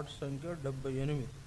పాట సంఖ్య డెబ్బై ఎనిమిది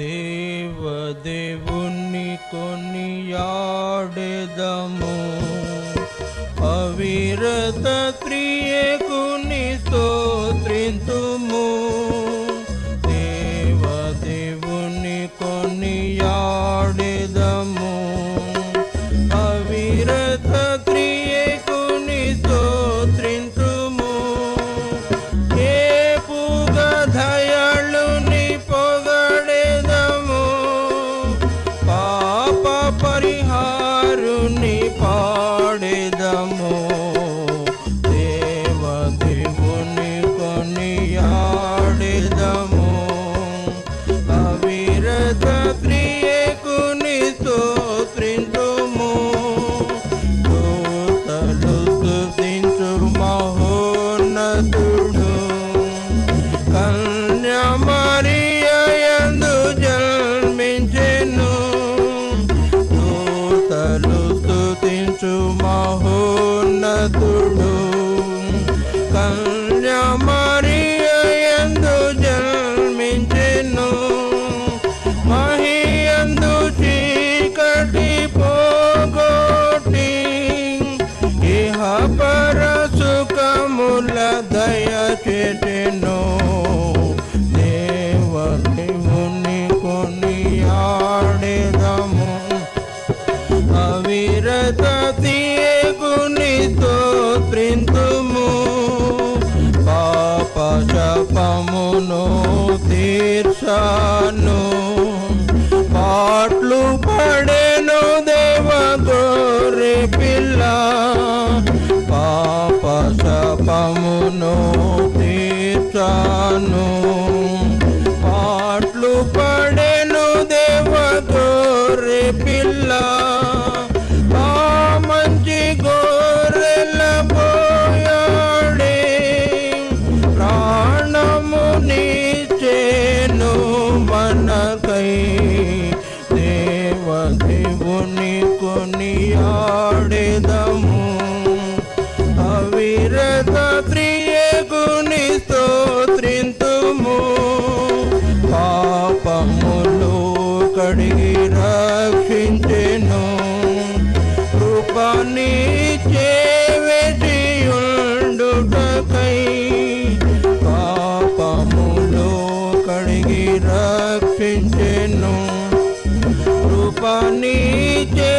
దేవదేవుని కొనియాడెదము. అవిరత క్రియకుని స్తోత్రింతుము. కడిగి రక్షించెను కృపని చేయుండుటకై పాపములో కడిగి రక్షించెను కృపని చే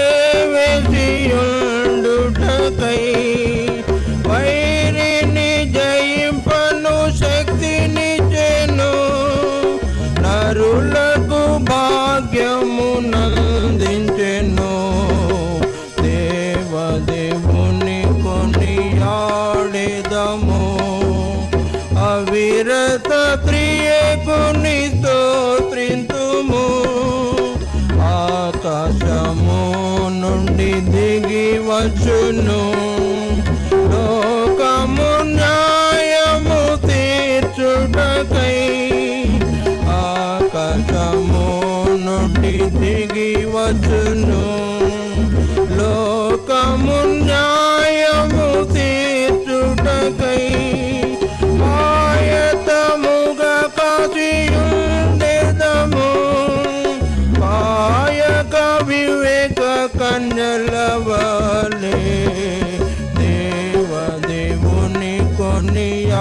దిగి వచ్చును. లోకము న్యాయము తీర్చుటకై ఆకాశము నుండి దిగి వచ్చును. లోకము న్యాయము తీర్చుటకై కన్యలవలే దేవదేవుని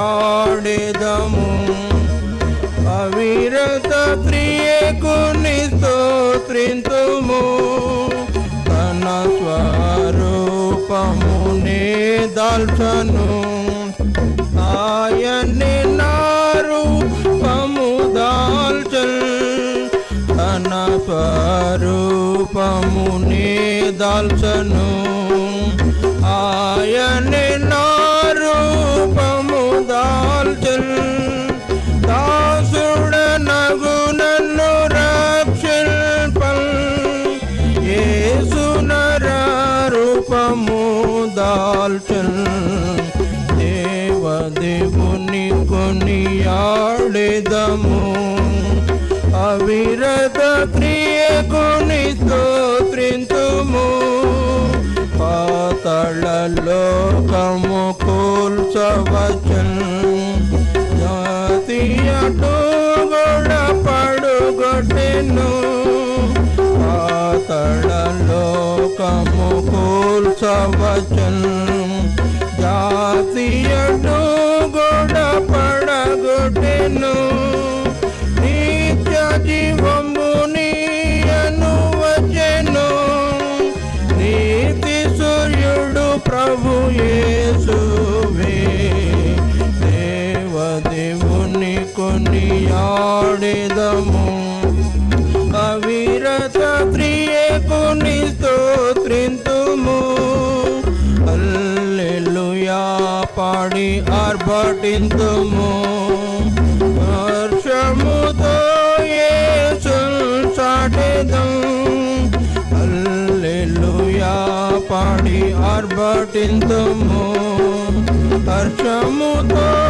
ఆడేదము అవిరత ప్రియకుని స్తోత్రింతుము తన స్వరూపమునే దాల్చను. ఆయనే దాల్చను. ఆయనే నా రూపము దాల్చన్. దాసుడ నగు నన్ను రక్షిల్పల్ యేసు రూపము దాల్చన్. దేవదేవుని కొనియాడెదము. అవిరత క్రియకుని పాతళ లోకము కూల్చవచన్ జాతీయ అటు గొడ పడుగొట్టెను పాతళ లోకము కూల్చవచన్ జాతీయ అటు గొడ పడగొట్టెను దేవదేవుని కొనియాడెదము. అవిరత క్రియకుని స్తోత్రింతుము. అల్లెలుయా పాడి ఆర్భటింతుము. హర్షముతో ఏ చాటెదం. అల్లెలుయా పాడి ఆర్భటింతుము. హర్షముతో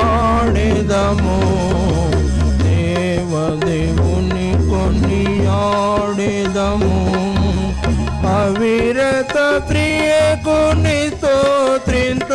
కొనియాడెదము దేవదేవుని కొనియాడెదము. అవిరత ప్రియకుని స్తోత్రింత